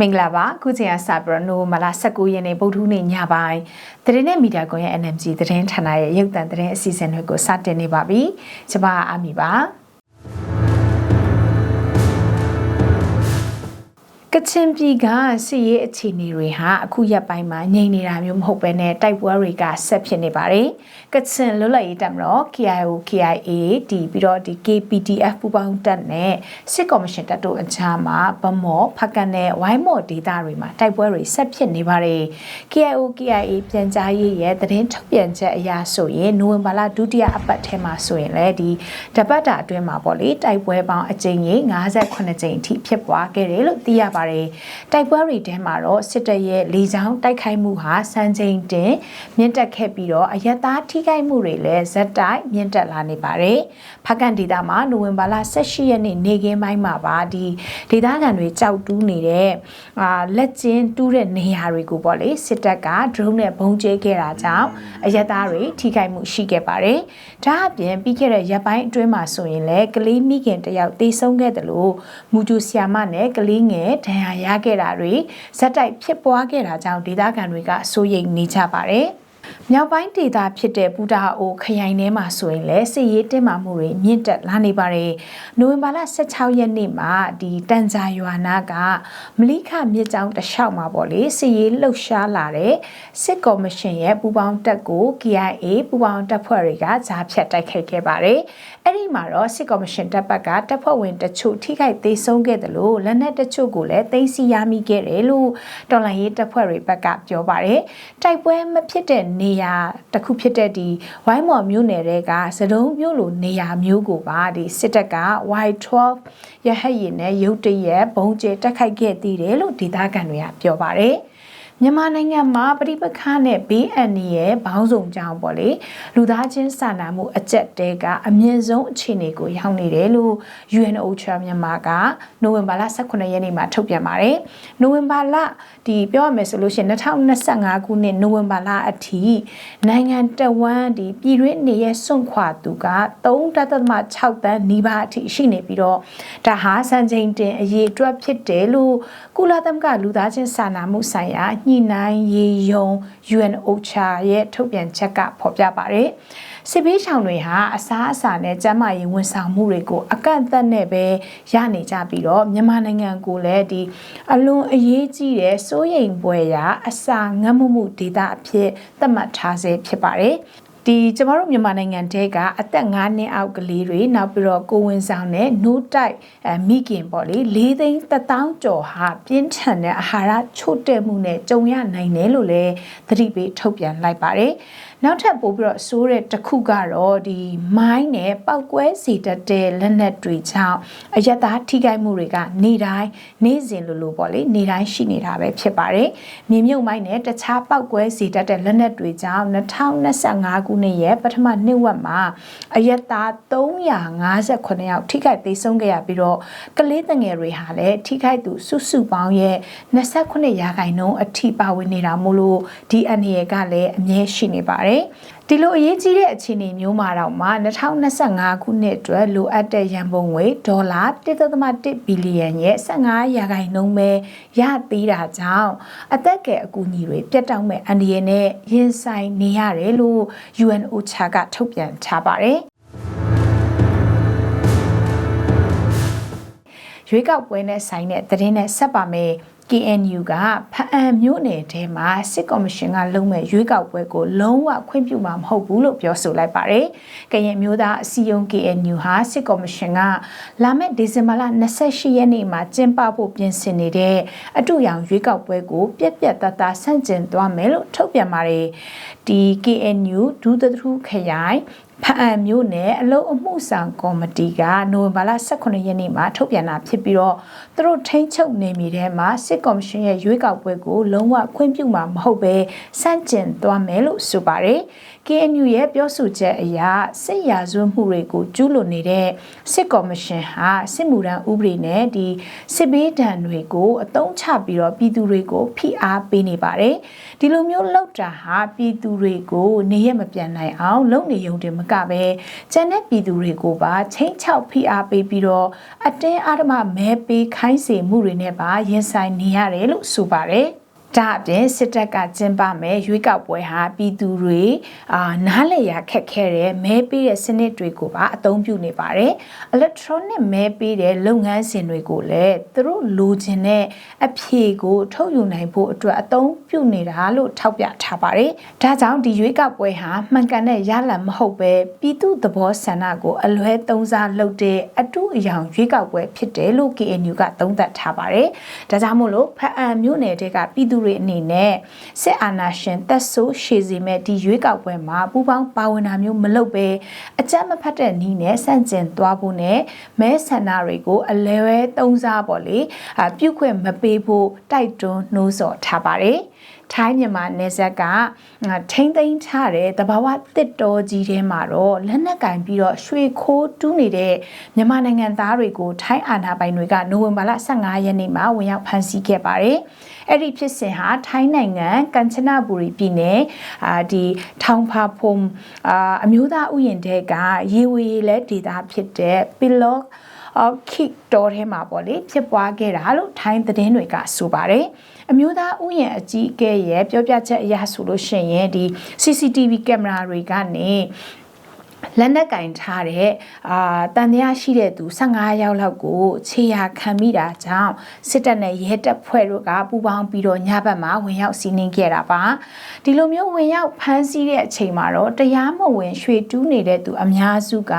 မင်္ဂလာပါခုချိန်ကစပြီးတော့နိုမလာ19ရက်နေ့ဗုဒ္ဓနေ့ညပိုင်းသတင်းနဲ့မီဒီယာကွန်ရဲ့ NMG သတင်းဌာနရဲ့ရုပ်သံသတင်းအစီအစဉ်တွေကိုစတင်နေပါပြီကျွန်မအာမီပါ ကချင်ပြည်ကစစ်ရေးအခြေအနေတွေဟာအခုရက်ပိုင်းမှာငြိမ်နေတာမျိုးမဟုတ်ဘဲနဲ့တိုက်ပွဲတွေကဆက်ဖြစ်နေပါတယ်။ကချင်လွတ်လပ်ရေးတပ်မတော် KIO KIA ဒီပြီးတော့ဒီ KPDF ပူးပေါင်းတပ်နဲ့စစ်ကော်မရှင်တပ်တို့အကြားမှာဗမော့ဖကန်နဲ့ဝိုင်းမော့ဒေသတွေမှာတိုက်ပွဲတွေဆက်ဖြစ်နေပါတယ်။ KIO KIA ပြန်ကြားရေးရဲ့သတင်းထုတ်ပြန်ချက်အရဆိုရင်နိုဝင်ဘာလဒုတိယအပတ်ထဲမှာဆိုရင်လည်းဒီတပတ်တာအတွင်းမှာပေါ့လေတိုက်ပွဲပေါင်းအကြိမ်ကြီး58ကြိမ်အထိဖြစ်ပွားခဲ့တယ်လို့သိရပါတယ်။တိုက်ပွဲတွေထဲမှာတော့စစ်တပ်ရဲ့လေကြောင်းတိုက်ခိုက်မှုဟာစံချိန်တင်မြင့်တက်ခဲ့ပြီးတော့အယက်သားထိခိုက်မှုတွေလည်းဇက်တိုက်မြင့်တက်လာနေပါတယ်။ဖကန်ဒေတာမှာနိုဝင်ဘာလ18ရက်နေ့နေ့ကင်းပိုင်းမှာပါဒီဒေသခံတွေကြောက်တူးနေတဲ့အာလက်ကျင်းတူးတဲ့နေရာတွေကိုပေါ့လေစစ်တပ်က drone နဲ့ဘုံကျဲခဲ့တာကြောင့်အယက်သားတွေထိခိုက်မှုရှိခဲ့ပါတယ်။ဒါအပြင်ပြီးခဲ့တဲ့ရက်ပိုင်းအတွင်းမှာဆိုရင်လည်းကလေးမိခင်တယောက်တေဆုံးခဲ့တယ်လို့မူဂျူဆီယာမနဲ့ကလေးငယ်ဒဏ်ရာရခဲ့တာတွေဇက်တိုက်ဖြစ်ပွားခဲ့တာကြောင့်ဒေသခံတွေကစိုးရိမ်နေကြပါတယ်။ မြောက်ပိုင်းဒေသဖြစ်တဲ့ပူတာအိုခရိုင်ထဲမှာဆိုရင်လည်းစစ်ရေးတင်းမာမှုတွေမြင့်တက်လာနေပါတယ်။နိုဝင်ဘာလ16ရက်နေ့မှာဒီတန်ဂျာရွာနာကမလိခမြစ်ကြောင်းတစ်လျှောက်မှာပေါ့လေစစ်ရေးလှုပ်ရှားလာတဲ့စစ်ကော်မရှင်ရဲ့ပူပေါင်းတပ်ကို KIA ပူပေါင်းတပ်ဖွဲ့တွေကဂျားဖြတ်တိုက်ခိုက်ခဲ့ပါတယ်။အဲ့ဒီမှာတော့စစ်ကော်မရှင်တပ်ဘက်ကတပ်ဖွဲ့ဝင်တချို့ထိခိုက်သေးဆုံးခဲ့တယ်လို့လက်နက်တချို့ကိုလည်းသိမ်းဆည်းရမိခဲ့တယ်လို့တော်လှန်ရေးတပ်ဖွဲ့တွေဘက်ကပြောပါတယ်။တိုက်ပွဲမဖြစ်တဲ့နေရာတစ်ခုဖြစ်တဲ့ဒီဝိုင်းမော်မြို့နယ်တွေကစတုံးမြို့လိုနေရာမျိုးကိုပါဒီစစ်တပ်က Y12 ရဟတ်ရင်နဲ့ရုတ်တရက်ဘုံကျဲတက်ခိုက်ခဲ့သေးတယ်လို့ဒေသခံတွေကပြောပါတယ်။ မြန်မာနိုင်ငံမှာပြိပခါနဲ့ဘေးအန္တရာယ်ဘောင်းဆောင်ကြောင်းပေါ့လေလူသားချင်းစာနာမှုအကျက်တဲကအမြင့်ဆုံးအခြေအနေကိုရောက်နေတယ်လို့ UNOCHA မြန်မာကနိုဝင်ဘာလ18ရက်နေ့မှာထုတ်ပြန်ပါတယ်နိုဝင်ဘာလဒီပြောရမယ်ဆိုလို့ရှိရင်2025ခုနှစ်နိုဝင်ဘာလအထိနိုင်ငံတဝန်းဒီပြည်တွင်းနေရဲ့စွန့်ခွာသူက3.6တန်းနီးပါးအထိရှိနေပြီးတော့ဒါဟာစံချိန်တင်အရေးအတွက်ဖြစ်တယ်လို့ကုလသမဂ္ဂလူသားချင်းစာနာမှုဆိုင်ရာညှိနှိုင်းရေးယုံ UNOCHA ရဲ့ထုတ်ပြန်ချက်ကဖော်ပြပါတယ်။စစ်ဘေးရှောင်တွေဟာအစားအစာနဲ့ကျန်းမာရေးဝန်ဆောင်မှုတွေကိုအကန့်အသတ်နဲ့ပဲရနေကြပြီးတော့မြန်မာနိုင်ငံကိုလည်းဒီအလွန်အရေးကြီးတဲ့စိုးရိမ်ပွေရာအစာငတ်မှုမှုဒေတာအဖြစ်သတ်မှတ်ထားဆဲဖြစ်ပါတယ်။ ဒီကျမတို့မြန်မာနိုင်ငံတဲကအသက်9နှစ်အောက်ကလေးတွေနောက်ပြီးတော့ကိုဝင်ဆောင်နဲ့နိုးတိုက်အမိခင်ပေါ့လေ၄သိန်းတစ်သောင်းကျော်ဟာပြင်းထန်တဲ့အာဟာရချို့တဲ့မှုနဲ့ကြုံရနိုင်တယ်လို့လည်းသတိပေးထုတ်ပြန်လိုက်ပါတယ်နောက်ထပ်ပို့ပြီးတော့ဆိုးတဲ့တစ်ခုကတော့ဒီမိုင်းနဲ့ပောက်ကွဲစီတတ်တဲ့လက်နက်တွေကြောင့်အယက်သားထိခိုက်မှုတွေက နေတိုင်းနေ့စဉ်လိုလိုပေါ့လေနေတိုင်းရှိနေတာပဲဖြစ်ပါတယ်။မြေမြုပ်မိုင်းနဲ့တခြားပောက်ကွဲစီတတ်တဲ့လက်နက်တွေကြောင့်2025ခုနှစ်ရဲ့ပထမနှစ်ဝက်မှာအယက်သား358ယောက်ထိခိုက်သေးဆုံးခဲ့ရပြီးတော့ကလေးငယ်တွေဟာလည်းထိခိုက်သူစုစုပေါင်းရဲ့29ရာခိုင်နှုန်းအထိပါဝင်နေတာမို့လို့ဒီအနေရကလည်းအမြဲရှိနေပါတယ်ပါတယ်။ဒီလိုအရေးကြီးတဲ့အခြေအနေမျိုးမှာတော့မှ2025ခုနှစ်အတွက်လိုအပ်တဲ့ရန်ပုံငွေဒေါ်လာ1.1ဘီလီယံရဲ့15ရာခိုင်နှုန်းပဲရသေးတာကြောင့်အသက်ငယ်အကူအညီတွေပြတ်တောက်မဲ့အန္တရာယ်နဲ့ရင်ဆိုင်နေရတယ်လို့ UNOCHA ကထုတ်ပြန်ထားပါတယ်။ရွေးကောက်ပွဲနဲ့ဆိုင်တဲ့သတင်းနဲ့ဆက်ပါမယ် KNU ကဖအံမြို့နယ်ထဲမှာစစ်ကော်မရှင်ကလုံမဲ့ရွေးကောက်ပွဲကိုလုံးဝခွင့်ပြုမှာမဟုတ်ဘူးလို့ပြောဆိုလိုက်ပါတယ်။ကရင်မျိုးသားအစည်းအရုံး KNU ဟာစစ်ကော်မရှင်ကလာမယ့်ဒီဇင်ဘာလ28ရက်နေ့မှာကျင်းပဖို့ပြင်ဆင်နေတဲ့အတူရောင်ရွေးကောက်ပွဲကိုပြက်ပြက်တသားဆန့်ကျင်သွားမယ်လို့ထုတ်ပြန်ပါတယ်။ဒီ KNU ဒူးသထူးခရိုင် ဖအံမျိုးနဲ့အလုံအမှုဆောင်ကော်မတီကနိုဝင်ဘာလ18ရက်နေ့မှာထုတ်ပြန်တာဖြစ်ပြီးတော့သူတို့ထိန်းချုပ်နေမိတဲ့မှာစစ်ကော်မရှင်ရဲ့ရွေးကောက်ပွဲကိုလုံးဝခွင့်ပြုမှာမဟုတ်ပဲစန့်ကျင်သွားမယ်လို့ဆိုပါတယ်။ KNU ရဲ့ပြောဆိုချက်အရစစ်ရာဇဝတ်မှုတွေကိုကျူးလွန်နေတဲ့စစ်ကော်မရှင်ဟာစစ်မှုထမ်းဥပဒေနဲ့ဒီစစ်ဘေးဒဏ်တွေကိုအသုံးချပြီးတော့ပြည်သူတွေကိုဖိအားပေးနေပါတယ်ဒီလိုမျိုးလောက်တာဟာပြည်သူတွေကိုနေရမပြန်နိုင်အောင်လုပ်နေုံတင်မကပဲကျန်တဲ့ပြည်သူတွေကိုပါချိန်ချောက်ဖိအားပေးပြီးတော့အတင်းအဓမ္မမဲပေးခိုင်းစေမှုတွေနဲ့ပါရင်ဆိုင်နေရတယ်လို့ဆိုပါတယ် ဒါအပြင်စစ်တပ်ကကျင်းပမယ်ရွေးကောက်ပွဲဟာပြည်သူတွေအာနားလည်ရခက်ခဲတဲ့မဲပေးတဲ့စနစ်တွေကိုပါအသုံးပြုနေပါတယ်။ electronic မဲပေးတဲ့လုပ်ငန်းစဉ်တွေကိုလည်းသူတို့လိုချင်တဲ့အဖြေကိုထုတ်ယူနိုင်ဖို့အတွက်အသုံးပြုနေတာလို့ထောက်ပြထားပါတယ်။ဒါကြောင့်ဒီရွေးကောက်ပွဲဟာမှန်ကန်တဲ့ရလဒ်မဟုတ်ပဲပြည်သူသဘောဆန္ဒကိုအလွဲသုံးစားလုပ်တဲ့အတူအယောင်ရွေးကောက်ပွဲဖြစ်တယ်လို့ KNU ကသုံးသပ်ထားပါတယ်။ဒါကြောင့်မို့လို့ဖအံမြို့နယ်တွေကပြည်သူတွေအနေနဲ့စစ်အာဏာရှင်သက်ဆိုးရှည်စီမဲ့ဒီရွေးကောက်ပွဲမှာပူပေါင်းပါဝင်တာမျိုးမလုပ်ပဲအကြမ်းမဖက်တဲ့နည်းနဲ့စန့်ကျင်သွားဖို့နဲ့မဲဆန္ဒတွေကိုအလဲဝဲသုံးစားပေါ့လေအပြုတ်ခွင့်မပေးဖို့တိုက်တွန်းနှိုးဆော်ထားပါတယ် ထိုင်းမြန်မာနယ်စပ်ကထိမ့်သိမ်းချတဲ့တဘာဝတစ်တော်ကြီးထဲမှာတော့လက်နက်ကင်ပြီးတော့ရွှေခိုးတူးနေတဲ့မြန်မာနိုင်ငံသားတွေကိုထိုင်းအာဏာပိုင်တွေကနိုဝင်ဘာလ15ရက်နေ့မှာဝင်ရောက်ဖမ်းဆီးခဲ့ပါတယ်။အဲ့ဒီဖြစ်စဉ်ဟာထိုင်းနိုင်ငံကန်ချနဘူရီပြည်နယ်အာဒီထောင်ဖာဖုံအာအမျိုးသားဥယျာဉ်တဲကရေဝေးလဲဒေတာဖြစ်တဲ့ပီလော့အော်ခိတော်ထဲမှာပေါ့လေဖြစ်ပွားခဲ့တာလို့ထိုင်းသတင်းတွေကဆိုပါတယ် အမျိုးသားဥယျာဉ်အကြီးအကဲရဲ့ပြောပြချက်အရဆိုလို့ရှိရင်ဒီ CCTV ကင်မရာတွေကနေလက်နက်ကင်ထားတဲ့အာတန်တရားရှိတဲ့သူ15ယောက်လောက်ကိုခြေရာခံမိတာကြောင့်စစ်တပ်နဲ့ရဲတပ်ဖွဲ့တို့ကပူးပေါင်းပြီးတော့ညဘက်မှာဝင်ရောက်စီးနင်းခဲ့တာပါဒီလိုမျိုးဝင်ရောက်ဖမ်းဆီးတဲ့အချိန်မှာတော့တရားမဝင်ရွှေတူးနေတဲ့သူအများစုက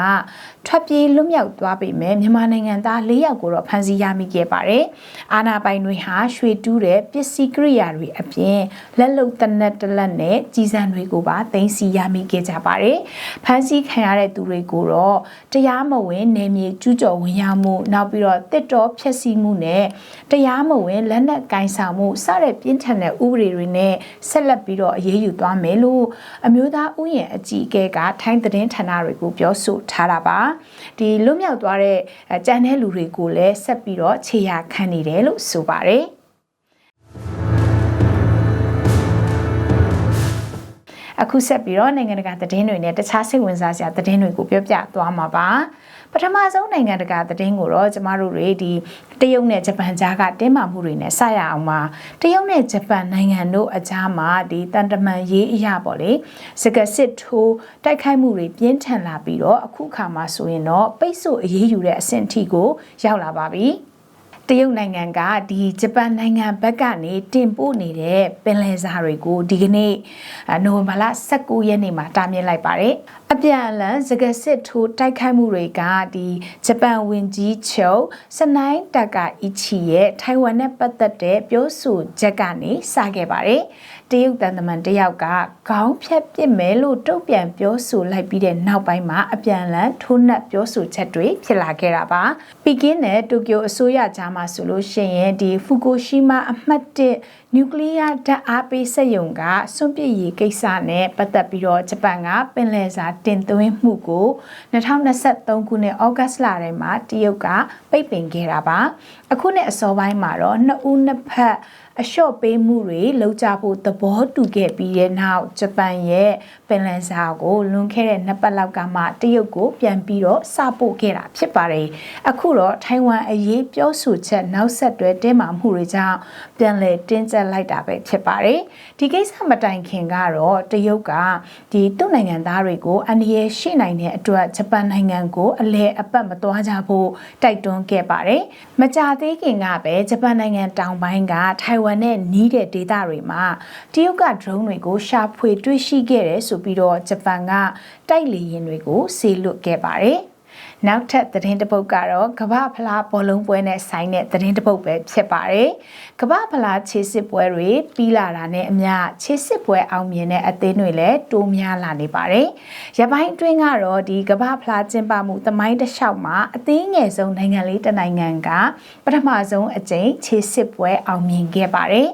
ထွက်ပြေးလွတ်မြောက်သွားပေမဲ့မြန်မာနိုင်ငံသား၄ယောက်ကိုတော့ဖမ်းဆီးရမိခဲ့ပါတယ်။အာနာပိုင်တွေဟာရွှေတူးတဲ့ပစ္စည်းကိရိယာတွေအပြင်လက်လုံတနက်တလက်နဲ့ကြီးစံတွေကိုပါသိမ်းဆည်းရမိခဲ့ကြပါတယ်။ဖမ်းဆီးခံရတဲ့သူတွေကိုတော့တရားမဝင်နေမြေကျူးကျော်ဝင်ရောက်မှုနောက်ပြီးတော့တစ်တော်ဖျက်ဆီးမှုနဲ့တရားမဝင်လက်နက်ကင်ဆောင်မှုစတဲ့ပြင်းထန်တဲ့ဥပဒေတွေနဲ့ဆက်လက်ပြီးတော့အရေးယူသွားမယ်လို့အမျိုးသားဥယျာဉ်အကြီးအကဲကထိုင်းသတင်းဌာနတွေကိုပြောဆိုထားတာပါဒီလွတ်မြောက်သွားတဲ့ကြံတဲ့လူတွေကိုလည်းဆက်ပြီးတော့ခြေရာခံနေတယ်လို့ဆိုပါတယ် အခုဆက်ပြီးတော့နိုင်ငံတကာသတင်းတွေနဲ့တခြားစိတ်ဝင်စားစရာသတင်းတွေကိုပြောပြသွားမှာပါပထမဆုံးနိုင်ငံတကာသတင်းကိုတော့ကျမတို့တွေဒီတရုတ်နဲ့ဂျပန်ကြားကတင်းမာမှုတွေနဲ့ဆက်ရအောင်ပါတရုတ်နဲ့ဂျပန်နိုင်ငံတို့အကြားမှာဒီတန်တမန်ရေးအရာပေါ့လေစကစစ်ထိုးတိုက်ခိုက်မှုတွေပြင်းထန်လာပြီးတော့အခုခါမှာဆိုရင်တော့ပိတ်ဆို့အရေးယူတဲ့အဆင့်ထိကိုရောက်လာပါပြီ တရုတ်နိုင်ငံကဒီဂျပန်နိုင်ငံဘက်ကနေတင်ပို့နေတဲ့ပင်လယ်စာတွေကိုဒီကနေ့နိုဝင်ဘာလ19ရက်နေ့မှာတားမြစ်လိုက်ပါတယ်အပြန်အလှန်စကားစစ်ထိုးတိုက်ခိုက်မှုတွေကဒီဂျပန်ဝင်ကြီးချုပ်စနိုင်းတကာအီချီရဲ့ထိုင်ဝမ်နဲ့ပတ်သက်တဲ့ပြောဆိုချက်ကနေစခဲ့ပါတယ် တရုတ်တန်တမန်တယောက်ကခေါင်းဖြတ်ပစ်မယ်လို့တုံ့ပြန်ပြောဆိုလိုက်ပြီးတဲ့နောက်ပိုင်းမှာအပြန်အလှန်ထိုးနှက်ပြောဆိုချက်တွေဖြစ်လာခဲ့တာပါပီကင်းနဲ့တိုကျိုအစိုးရကြားမှာဆိုလို့ရှိရင်ဒီဖူကိုရှီမာအမှတ်1နျူကလ িয়ার ဓာတ်အားပေးစက်ရုံကစွန့်ပစ်ရေးကိစ္စနဲ့ပတ်သက်ပြီးတော့ဂျပန်ကပင်လယ်စာတင်သွင်းမှုကို2023ခုနှစ်ဩဂတ်စ်လထဲမှာတရုတ်ကပိတ်ပင်ခဲ့တာပါအခုနှစ်အစောပိုင်းမှာတော့နှစ်ဦးနှစ်ဖက် အလျှော့ပေးမှုတွေလုပ်ကြဖို့သဘောတူခဲ့ပြီးတဲ့နောက်ဂျပန်ရဲ့ပင်လယ်စာကိုလွန်ခဲ့တဲ့နှစ်ပတ်လောက်ကမှတရုတ်ကိုပြန်ပြီးတော့စပို့ခဲ့တာဖြစ်ပါတယ်။အခုတော့ထိုင်ဝမ်အရေးပြောဆိုချက်နောက်ဆက်တွဲတင်းမာမှုတွေကြောင့်ပြန်လည်တင်းကျပ်လိုက်တာပဲဖြစ်ပါတယ်။ဒီကိစ္စမတိုင်ခင်ကတော့တရုတ်ကဒီသူ့နိုင်ငံသားတွေကိုအန္တရာယ်ရှိနိုင်တဲ့အတွက်ဂျပန်နိုင်ငံကိုအလဲအပတ်မသွားကြဖို့တိုက်တွန်းခဲ့ပါတယ်။မကြသေးခင်ကပဲဂျပန်နိုင်ငံတောင်ပိုင်းကထိုင်ဝမ်နဲ့နီးတဲ့ဒေသတွေမှာတရုတ်က drone တွေကိုရှာဖွေတွေ့ရှိခဲ့တယ်ဆိုပြီးတော့ဂျပန်ကတိုက်လေယာဉ်တွေကိုဆေးလွတ်ခဲ့ပါတယ်။ နောက်ထပ်သတင်းတစ်ပုဒ်ကတော့ကမ္ဘာဖလားဘောလုံးပွဲနဲ့ဆိုင်တဲ့သတင်းတစ်ပုဒ်ပဲဖြစ်ပါတယ်ကမ္ဘာဖလားခြေစစ်ပွဲတွေပြီးလာတာနဲ့အမျှခြေစစ်ပွဲအောင်မြင်တဲ့အသင်းတွေလည်းတိုးများလာနေပါတယ်ရပိုင်းအတွင်းကတော့ဒီကမ္ဘာဖလားကျင်းပမှုသမိုင်းတစ်လျှောက်မှာအသင်းငယ်ဆုံးနိုင်ငံလေးတစ်နိုင်ငံကပထမဆုံးအကြိမ်ခြေစစ်ပွဲအောင်မြင်ခဲ့ပါတယ်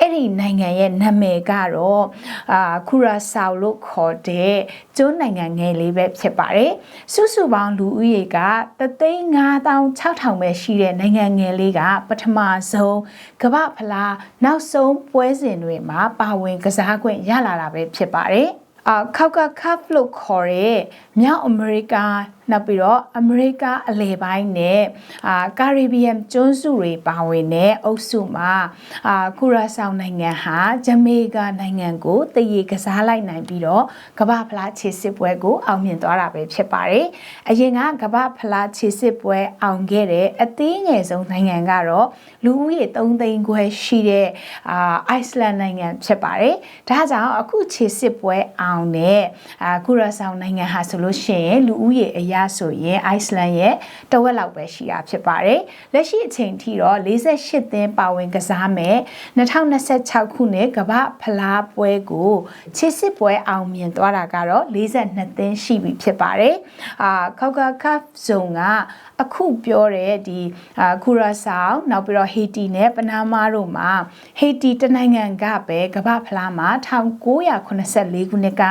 အဲ့ဒီနိုင်ငံရဲ့နာမည်ကတော့အာခူရာဆာလို့ခေါ်တဲ့ကျွန်းနိုင်ငံငယ်လေးပဲဖြစ်ပါတယ်စုစုပေါင်းလူဦးရေက356,000ပဲရှိတဲ့နိုင်ငံငယ်လေးကပထမဆုံးကမ္ဘာဖလားနောက်ဆုံးပွဲစဉ်တွေမှာပါဝင်ကစားခွင့်ရလာတာပဲဖြစ်ပါတယ်အာခောက်ကကပ်လို့ခေါ်တဲ့မြောက်အမေရိကနောက်ပြီးတော့အမေရိကအလယ်ပိုင်းနဲ့အာကာရီဘီယန်ကျွန်းစုတွေပါဝင်တဲ့အုပ်စုမှာအာကူရာဆောင်နိုင်ငံဟာဂျမေကာနိုင်ငံကိုတည်ရကစားလိုက်နိုင်ပြီးတော့ကမ္ဘာဖလားခြေစစ်ပွဲကိုအောင်မြင်သွားတာပဲဖြစ်ပါတယ်။အရင်ကကမ္ဘာဖလားခြေစစ်ပွဲအောင်ခဲ့တဲ့အသင်းငယ်ဆုံးနိုင်ငံကတော့လူဦးရေ3သိန်းခွဲရှိတဲ့အာအိုက်စလန်နိုင်ငံဖြစ်ပါတယ်။ဒါကြောင့်အခုခြေစစ်ပွဲအောင်တဲ့အာကူရာဆောင်နိုင်ငံဟာဆိုလို့ရှိရင်လူဦးရေအရဆိုရင်အိုက်စလန်ရဲ့တဝက်လောက်ပဲရှိတာဖြစ်ပါတယ်။လက်ရှိအချိန်ထိတော့48သင်းပါဝင်ကစားမယ်2026ခုနှစ်ကမ္ဘာဖလားပွဲကိုခြေစစ်ပွဲအောင်မြင်သွားတာကတော့42သင်းရှိပြီဖြစ်ပါတယ်။အာခောက်ကကပ်ဇုံကအခုပြောတဲ့ဒီအာခူရာဆောင်နောက်ပြီးတော့ဟေတီနဲ့ပနာမာတို့မှာဟေတီတနိုင်ငံကပဲကမ္ဘာဖလားမှာ1984ခုနှစ်က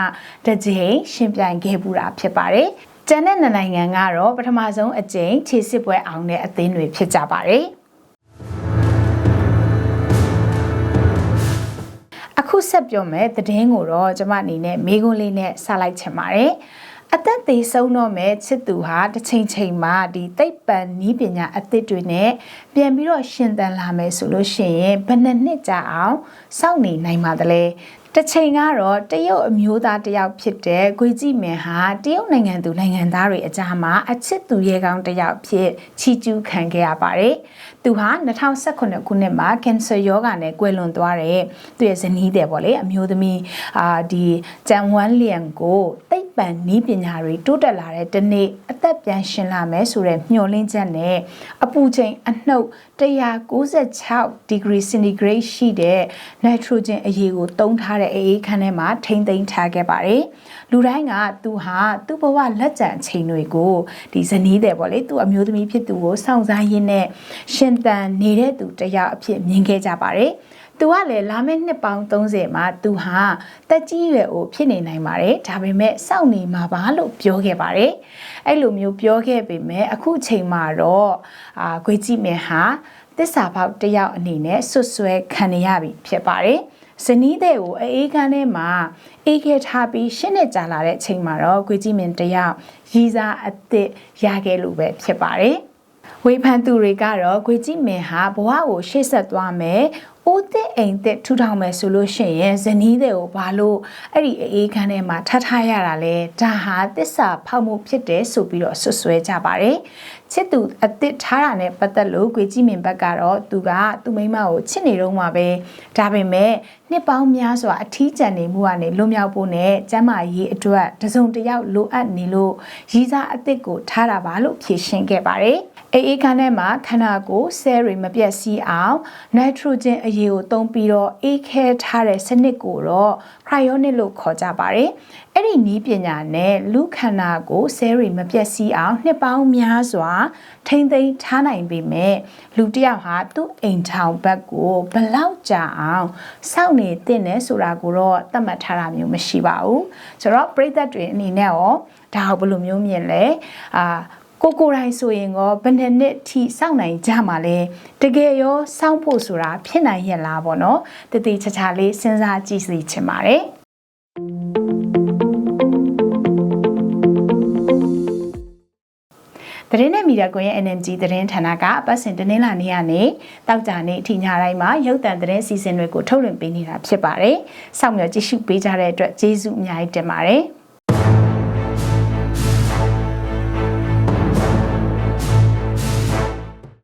တကြိမ်ရှင်ပြိုင်ခဲ့ပူတာဖြစ်ပါတယ်။ ကျန်တဲ့နိုင်ငံကတော့ပထမဆုံးအကြိမ်ခြေစစ်ပွဲအောင်တဲ့အသင်းတွေဖြစ်ကြပါတယ်။အခုဆက်ပြောမယ်သတင်းကိုတော့ကျမအနေနဲ့မေးခွန်းလေးနဲ့စလိုက်ချင်ပါတယ်အသက်သေးဆုံးတော့မဲ့ချစ်သူဟာတစ်ချိန်ချိန်မှာဒီသိပ္ပံနည်းပညာအသစ်တွေနဲ့ပြန်ပြီးတော့ရှင်သန်လာမယ်ဆိုလို့ရှိရင်ဘယ်နှစ်နှစ်ကြာအောင်စောင့်နေနိုင်ပါသလဲ တစ်ချိန်ကတော့တရုတ်အမျိုးသားတယောက်ဖြစ်တဲ့ဂွေကြည့်မင်ဟာတရုတ်နိုင်ငံသူနိုင်ငံသားတွေအကြားမှာအချစ်သူရဲကောင်းတယောက်ဖြစ်ချီးကျူးခံခဲ့ရပါတယ်။သူဟာ2018ခုနှစ်မှာကင်ဆာရောဂါနဲ့ကွယ်လွန်သွားတဲ့သူရဲ့ဇနီးတဲ့ပေါ့လေအမျိုးသမီးအာဒီဂျန်ဝမ်လျန်ကိုသိပ္ပံနည်းပညာတွေတိုးတက်လာတဲ့တနေ့အသက်ပြန်ရှင်လာမယ်ဆိုတဲ့မျှော်လင့်ချက်နဲ့အပူချိန်အနှုတ် 196 degree centigrade ရှိတဲ့ nitrogen အရည်ကိုတုံးထားတဲ့အေးခန်းထဲမှာထိမ့်သိမ်းထားခဲ့ပါတယ်။လူတိုင်းကသူဟာသူ့ဘဝလက်ကျန်ချိန်တွေကိုဒီဇနီးတဲ့ပေါ့လေသူ့အမျိုးသမီးဖြစ်သူကိုစောင့်စားရင်းနဲ့ရှင်သန်နေတဲ့သူတယောက်အဖြစ်မြင်ခဲ့ကြပါတယ်။ သူကလည်းလာမယ့်နှစ်ပေါင်း30မှာသူဟာတက်ကြီးရွယ်အိုဖြစ်နေနိုင်ပါတယ်ဒါပေမဲ့စောင့်နေမှာပါလို့ပြောခဲ့ပါတယ်အဲ့လိုမျိုးပြောခဲ့ပေမဲ့အခုချိန်မှာတော့အာခွေကြည့်မယ်ဟာသစ္စာပေါက်တယောက်အနေနဲ့ဆွတ်ဆွဲခံရပြီဖြစ်ပါတယ်ဇနီးတဲ့ကိုအေးခန်းထဲမှာအေးခဲထားပြီးရှင်းနေကြလာတဲ့အချိန်မှာတော့ခွေကြည့်မင်းတယောက်ရည်စားအသစ်ရခဲ့လို့ပဲဖြစ်ပါတယ်ဝေဖန်သူတွေကတော့ခွေကြည့်မင်းဟာဘဝကိုရှေ့ဆက်သွားမယ် ဦးသစ်အိမ်သစ်ထူထောင်မယ်ဆိုလို့ရှိရင်ဇနီးတွေကိုဘာလို့အဲ့ဒီအေးခန်းထဲမှာထားထားရတာလဲဒါဟာတစ္ဆာဖောက်မှုဖြစ်တယ်ဆိုပြီးတော့ဆွဆွဲကြပါတယ်ချစ်သူအစ်စ်ထားတာနဲ့ပတ်သက်လို့ကြွေကြည့်မြင်ဘက်ကတော့သူကသူ့မိမကိုချစ်နေတော့မှာပဲဒါပေမဲ့နှစ်ပေါင်းများစွာအထီးကျန်နေမှုကနေလွတ်မြောက်ဖို့နဲ့ကျမ်းမာရေးအတွက်တစုံတစ်ယောက်လိုအပ်နေလို့ရည်စားအစ်စ်ကိုထားတာပါလို့ဖြေရှင်းခဲ့ပါတယ် အေးအေးခန်းထဲမှာခန္ဓာကိုယ်ဆဲတွေမပြတ်စီးအောင်နိုက်ထရိုဂျင်အရည်ကိုသုံးပြီးတော့အေးခဲထားတဲ့စနစ်ကိုတော့ cryonic လို့ခေါ်ကြပါတယ်။အဲ့ဒီနည်းပညာနဲ့လူခန္ဓာကိုဆဲတွေမပြတ်စီးအောင်နှစ်ပေါင်းများစွာ ထိမ့်သိမ်းထားနိုင်ပေမဲ့လူတစ်ယောက်ဟာသူ့အိမ်ထောင်ဘက်ကိုဘလောက်ကြာအောင်စောင့်နေတဲ့နဲ့ဆိုတာကိုတော့သတ်မှတ်ထားတာမျိုးမရှိပါဘူး။ဆိုတော့ပြိသက်တွေအနေနဲ့ရောဒါကိုဘယ်လိုမျိုးမြင်လဲ။အာ ကိုကိုတိုင်းဆိုရင်ရောဘယ်နှစ်နှစ်ထိစောင့်နိုင်ကြမှာလဲတကယ်ရောစောင့်ဖို့ဆိုတာဖြစ်နိုင်ရဲ့လားပေါ့နော်တတိချာချာလေးစဉ်းစားကြည့်စီချင်ပါတယ်သတင်းနဲ့မီဒီယာကွန်ရဲ့ NMG သတင်းဌာနကအပတ်စဉ်တင်းလာနေရနေတောက်ကြနေအထင်ညာတိုင်းမှာရုပ်သံသတင်းစီစဉ်တွေကိုထုတ်လွှင့်ပေးနေတာဖြစ်ပါတယ်။စောင့်မျှော်ကြည့်ရှုပေးကြတဲ့အတွက်ကျေးဇူးအများကြီးတင်ပါတယ်။